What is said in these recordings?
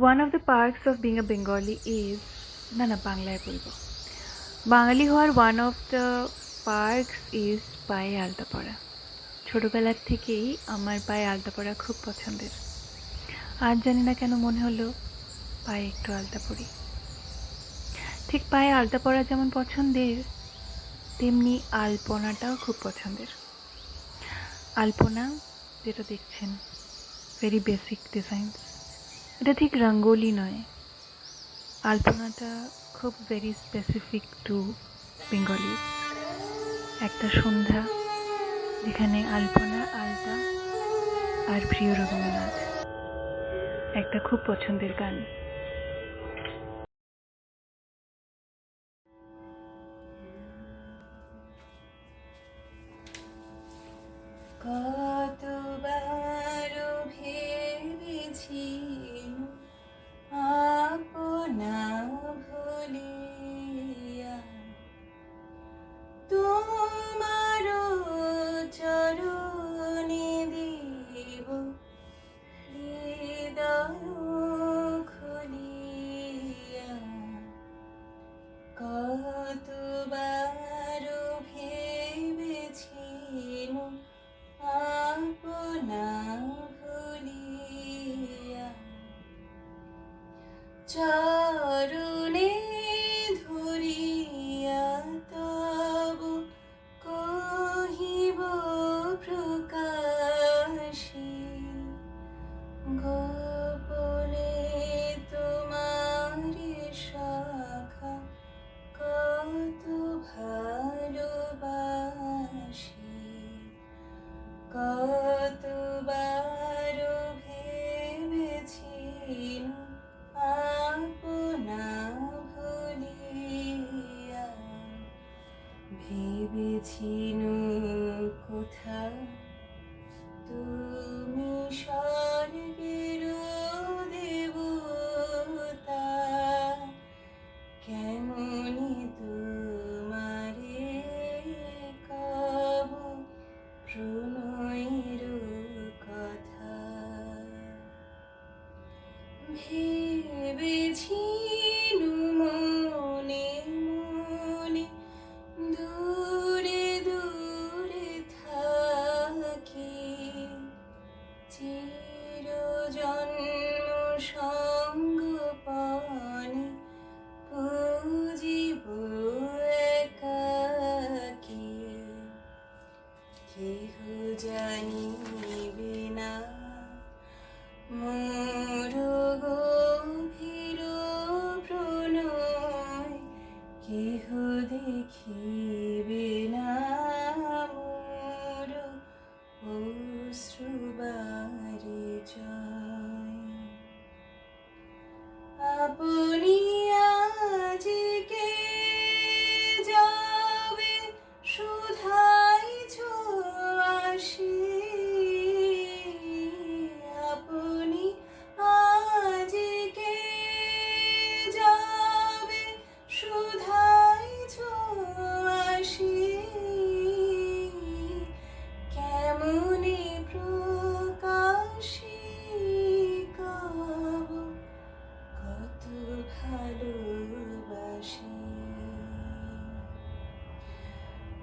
One of the perks of being a Bengali is না না বাংলায় বলব বাঙালি হওয়ার one of the perks is পায়ে আলতা পরা ছোটোবেলার থেকেই আমার পায়ে আলতা পরা খুব পছন্দের। আজ জানি না কেন মনে হলো পায়ে একটু আলতা পরি। ঠিক পায়ে আলতা পরা যেমন পছন্দের, তেমনি আলপনাটাও খুব পছন্দের। আলপনা যেটা দেখছেন ভেরি বেসিক ডিজাইনস এটা ঠিক রঙ্গোলি নয়। আলপনাটা খুব ভেরি স্পেসিফিক টু বেঙ্গলি একটা সন্ধ্যা যেখানে আলপনা, আলতা আর প্রিয় রবীন্দ্রনাথ। একটা খুব পছন্দের গান। কতবার 저 ভেবেছি কোথা তুমি চির জন্ম সঙ্গ পানে পুজিব একাকী কেহ জানিবে না up.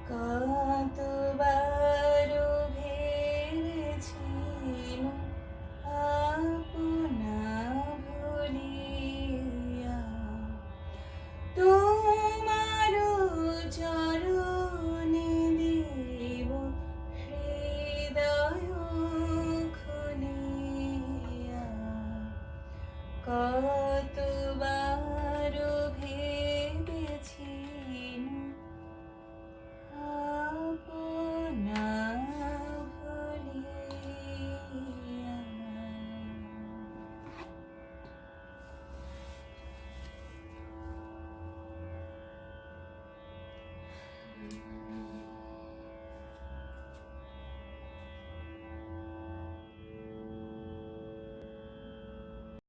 ಕಾದು